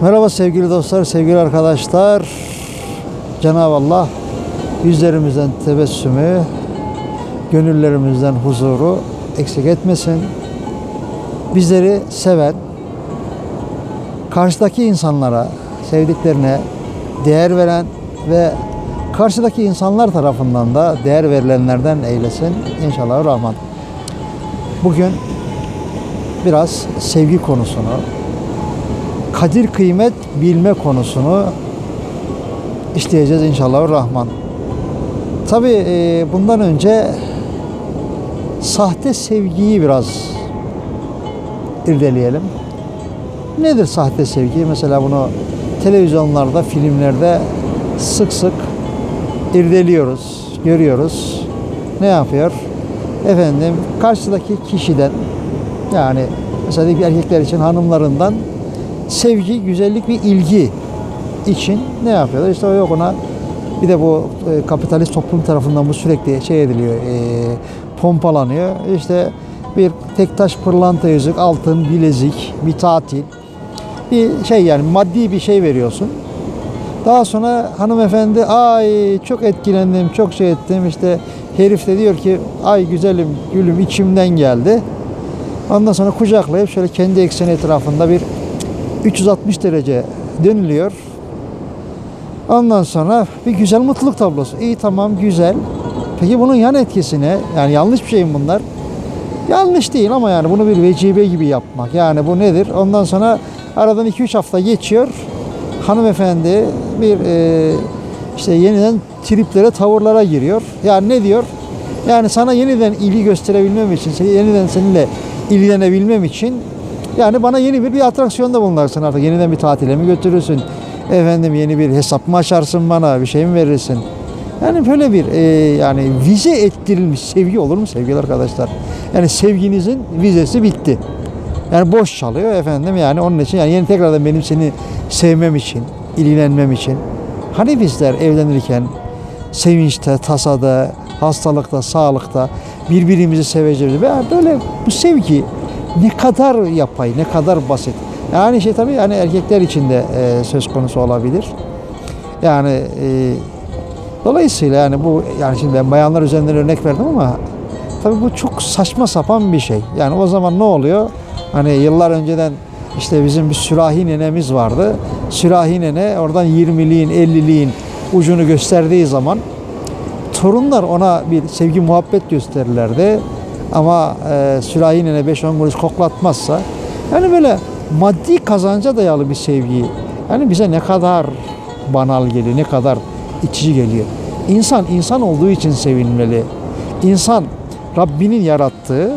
Merhaba sevgili dostlar, sevgili arkadaşlar. Cenab-ı Allah yüzlerimizden tebessümü, gönüllerimizden huzuru eksik etmesin. Bizleri seven, karşıdaki insanlara, sevdiklerine değer veren ve karşıdaki insanlar tarafından da değer verilenlerden eylesin. İnşallah Rahman. Bugün biraz sevgi konusunu, kadir kıymet bilme konusunu işleyeceğiz inşallah Rahman. Tabi bundan önce sahte sevgiyi biraz irdeleyelim. Nedir sahte sevgi? Mesela bunu televizyonlarda, filmlerde sık sık irdeliyoruz, görüyoruz. Ne yapıyor? Efendim karşıdaki kişiden yani mesela erkekler için hanımlarından sevgi, güzellik ve ilgi için ne yapıyorlar? İşte yok ona bir de bu e, kapitalist toplum tarafından bu sürekli şey ediliyor, e, pompalanıyor. İşte bir tek taş pırlanta yüzük, altın, bilezik, bir tatil, bir şey yani maddi bir şey veriyorsun. Daha sonra hanımefendi ay çok etkilendim, çok şey ettim. İşte herif de diyor ki ay güzelim, gülüm içimden geldi. Ondan sonra kucaklayıp şöyle kendi ekseni etrafında bir 360 derece dönülüyor. Ondan sonra bir güzel mutluluk tablosu. İyi tamam güzel. Peki bunun yan etkisi ne? Yani yanlış bir şey mi bunlar? Yanlış değil ama yani bunu bir vecibe gibi yapmak. Yani bu nedir? Ondan sonra aradan 2-3 hafta geçiyor. Hanımefendi bir e, işte yeniden triplere, tavırlara giriyor. Yani ne diyor? Yani sana yeniden ilgi gösterebilmem için, yeniden seninle ilgilenebilmem için yani bana yeni bir, bir atraksiyonda bulunarsın artık. Yeniden bir tatile mi götürürsün? Efendim yeni bir hesap mı açarsın bana? Bir şey mi verirsin? Yani böyle bir e, yani vize ettirilmiş sevgi olur mu sevgili arkadaşlar? Yani sevginizin vizesi bitti. Yani boş çalıyor efendim yani onun için yani yeni tekrardan benim seni sevmem için, ilgilenmem için. Hani bizler evlenirken sevinçte, tasada, hastalıkta, sağlıkta birbirimizi seveceğiz. Ve böyle bu sevgi ne kadar yapay, ne kadar basit. Yani şey tabii yani erkekler için de e, söz konusu olabilir. Yani e, dolayısıyla yani bu yani şimdi ben bayanlar üzerinden örnek verdim ama tabii bu çok saçma sapan bir şey. Yani o zaman ne oluyor? Hani yıllar önceden işte bizim bir sürahi nenemiz vardı. Sürahi nene oradan 20'liğin, 50'liğin ucunu gösterdiği zaman torunlar ona bir sevgi muhabbet gösterirlerdi. Ama e, sürahi nene 5-10 kuruş koklatmazsa yani böyle maddi kazanca dayalı bir sevgi yani bize ne kadar banal geliyor, ne kadar itici geliyor. İnsan insan olduğu için sevinmeli. İnsan Rabbinin yarattığı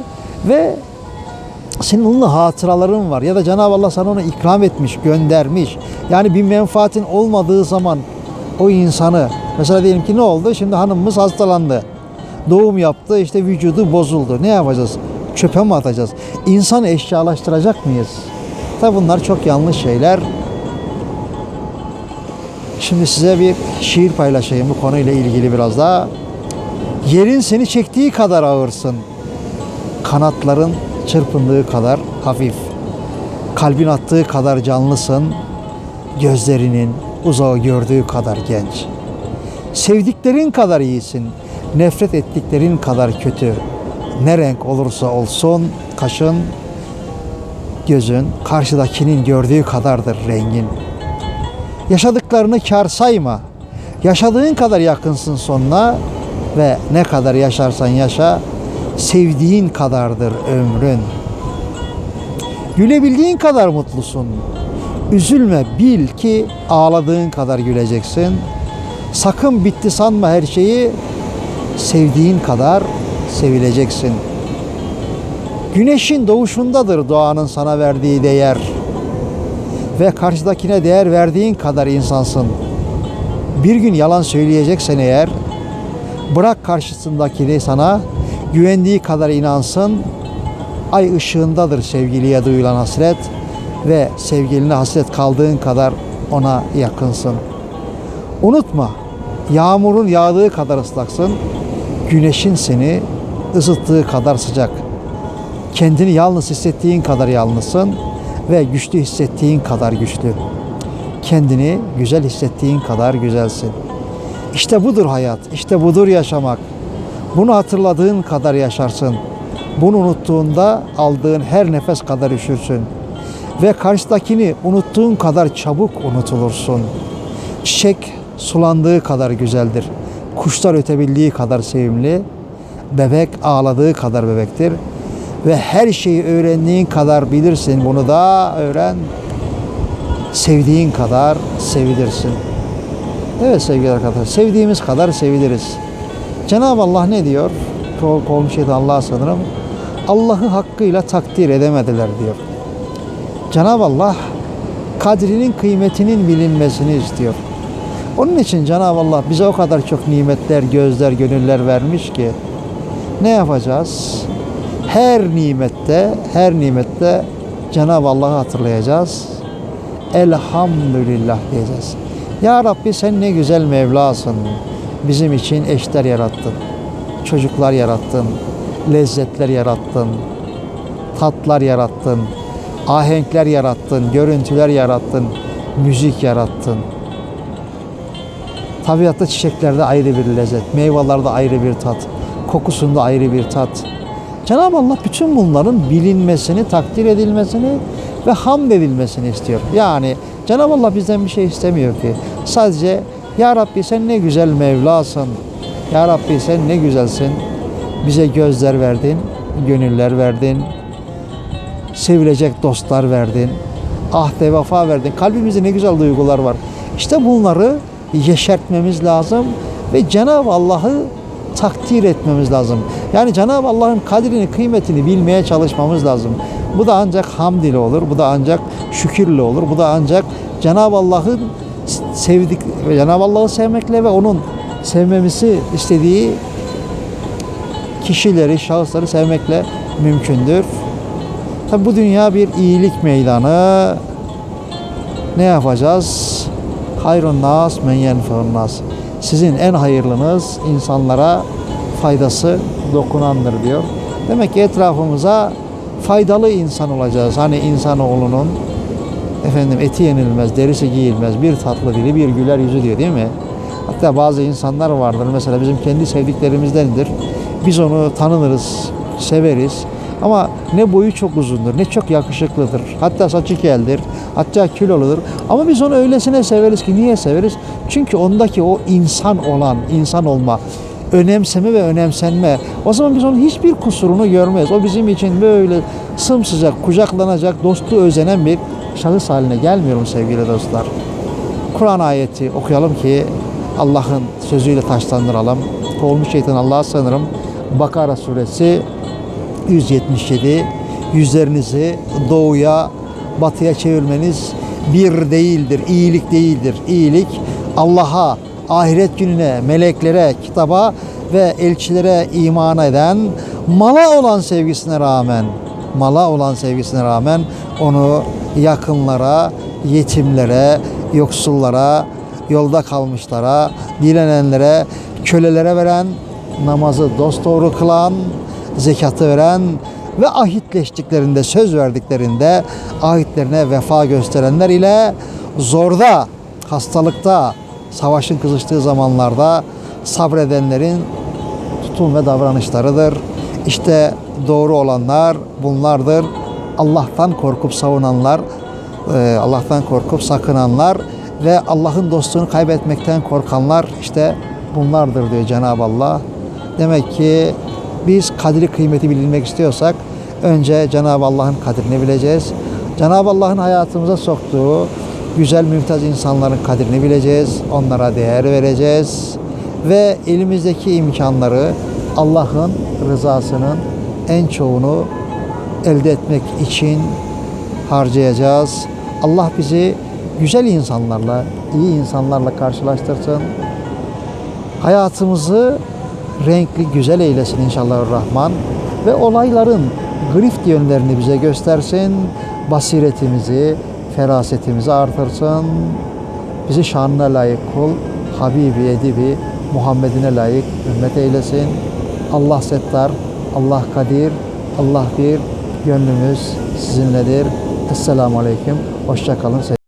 ve senin onunla hatıraların var ya da Cenab-ı Allah sana onu ikram etmiş, göndermiş. Yani bir menfaatin olmadığı zaman o insanı mesela diyelim ki ne oldu? Şimdi hanımımız hastalandı. Doğum yaptı, işte vücudu bozuldu. Ne yapacağız? Çöpe mi atacağız? İnsanı eşyalaştıracak mıyız? Tabi bunlar çok yanlış şeyler. Şimdi size bir şiir paylaşayım bu konuyla ilgili biraz daha. Yerin seni çektiği kadar ağırsın. Kanatların çırpındığı kadar hafif. Kalbin attığı kadar canlısın. Gözlerinin uzağı gördüğü kadar genç. Sevdiklerin kadar iyisin. Nefret ettiklerin kadar kötü. Ne renk olursa olsun kaşın, gözün karşıdakinin gördüğü kadardır rengin. Yaşadıklarını kar sayma. Yaşadığın kadar yakınsın sonuna ve ne kadar yaşarsan yaşa sevdiğin kadardır ömrün. Gülebildiğin kadar mutlusun. Üzülme bil ki ağladığın kadar güleceksin. Sakın bitti sanma her şeyi. Sevdiğin kadar sevileceksin. Güneşin doğuşundadır doğanın sana verdiği değer. Ve karşıdakine değer verdiğin kadar insansın. Bir gün yalan söyleyeceksen eğer bırak karşısındakini sana güvendiği kadar inansın. Ay ışığındadır sevgiliye duyulan hasret ve sevgiline hasret kaldığın kadar ona yakınsın. Unutma, yağmurun yağdığı kadar ıslaksın, güneşin seni ısıttığı kadar sıcak. Kendini yalnız hissettiğin kadar yalnızsın ve güçlü hissettiğin kadar güçlü. Kendini güzel hissettiğin kadar güzelsin. İşte budur hayat, işte budur yaşamak. Bunu hatırladığın kadar yaşarsın. Bunu unuttuğunda aldığın her nefes kadar üşürsün. Ve karşıdakini unuttuğun kadar çabuk unutulursun. Çiçek sulandığı kadar güzeldir. Kuşlar ötebildiği kadar sevimli. Bebek ağladığı kadar bebektir. Ve her şeyi öğrendiğin kadar bilirsin. Bunu da öğren. Sevdiğin kadar sevilirsin. Evet sevgili arkadaşlar, sevdiğimiz kadar seviliriz. Cenab-ı Allah ne diyor? Kol, kolmuş şeydi Allah'a sanırım. Allah'ı hakkıyla takdir edemediler diyor. Cenab-ı Allah kadrinin kıymetinin bilinmesini istiyor. Onun için Cenab-ı Allah bize o kadar çok nimetler, gözler, gönüller vermiş ki ne yapacağız? Her nimette, her nimette Cenab-ı Allah'ı hatırlayacağız. Elhamdülillah diyeceğiz. Ya Rabbi sen ne güzel Mevlasın. Bizim için eşler yarattın. Çocuklar yarattın. Lezzetler yarattın. Tatlar yarattın. Ahenkler yarattın. Görüntüler yarattın. Müzik yarattın. Tabiatta çiçeklerde ayrı bir lezzet, meyvelerde ayrı bir tat, kokusunda ayrı bir tat. Cenab-ı Allah bütün bunların bilinmesini, takdir edilmesini ve hamd edilmesini istiyor. Yani Cenab-ı Allah bizden bir şey istemiyor ki. Sadece Ya Rabbi sen ne güzel Mevlasın. Ya Rabbi sen ne güzelsin. Bize gözler verdin, gönüller verdin, sevilecek dostlar verdin. Ahde vefa verdin. Kalbimizde ne güzel duygular var. İşte bunları yeşertmemiz lazım ve Cenab-ı Allah'ı takdir etmemiz lazım. Yani Cenab-ı Allah'ın kadrini, kıymetini bilmeye çalışmamız lazım. Bu da ancak hamd ile olur. Bu da ancak şükürle olur. Bu da ancak Cenab-ı Allah'ın sevdik Cenab-ı Allah'ı sevmekle ve onun sevmemizi istediği kişileri, şahısları sevmekle mümkündür. Tabi bu dünya bir iyilik meydanı. Ne yapacağız? Hayrun nas men yenfeun nas. Sizin en hayırlınız insanlara faydası dokunandır diyor. Demek ki etrafımıza faydalı insan olacağız. Hani insanoğlunun efendim eti yenilmez, derisi giyilmez, bir tatlı dili, bir güler yüzü diyor değil mi? Hatta bazı insanlar vardır mesela bizim kendi sevdiklerimizdendir. Biz onu tanınırız, severiz. Ama ne boyu çok uzundur, ne çok yakışıklıdır. Hatta saçı keldir, hatta kiloludur. Ama biz onu öylesine severiz ki niye severiz? Çünkü ondaki o insan olan, insan olma, önemseme ve önemsenme. O zaman biz onun hiçbir kusurunu görmeyiz. O bizim için böyle sımsıcak, kucaklanacak, dostu özenen bir şahıs haline gelmiyorum sevgili dostlar. Kur'an ayeti okuyalım ki Allah'ın sözüyle taşlandıralım. Kovulmuş şeytan Allah'a sanırım. Bakara suresi 177 yüzlerinizi doğuya batıya çevirmeniz bir değildir, iyilik değildir. İyilik Allah'a, ahiret gününe, meleklere, kitaba ve elçilere iman eden mala olan sevgisine rağmen mala olan sevgisine rağmen onu yakınlara, yetimlere, yoksullara, yolda kalmışlara, dilenenlere, kölelere veren, namazı dosdoğru kılan, zekatı veren ve ahitleştiklerinde, söz verdiklerinde ahitlerine vefa gösterenler ile zorda, hastalıkta, savaşın kızıştığı zamanlarda sabredenlerin tutum ve davranışlarıdır. İşte doğru olanlar bunlardır. Allah'tan korkup savunanlar, e, Allah'tan korkup sakınanlar ve Allah'ın dostluğunu kaybetmekten korkanlar işte bunlardır diyor Cenab-ı Allah. Demek ki biz kadri kıymeti bilinmek istiyorsak önce Cenab-ı Allah'ın kadrini bileceğiz. Cenab-ı Allah'ın hayatımıza soktuğu güzel mümtaz insanların kadrini bileceğiz. Onlara değer vereceğiz. Ve elimizdeki imkanları Allah'ın rızasının en çoğunu elde etmek için harcayacağız. Allah bizi güzel insanlarla, iyi insanlarla karşılaştırsın. Hayatımızı renkli, güzel eylesin inşallah Rahman ve olayların grift yönlerini bize göstersin. Basiretimizi, ferasetimizi artırsın. Bizi şanına layık kul, Habibi, Edibi, Muhammed'ine layık ümmet eylesin. Allah settar, Allah kadir, Allah bir, gönlümüz sizinledir. Esselamu Aleyküm. Hoşça kalın.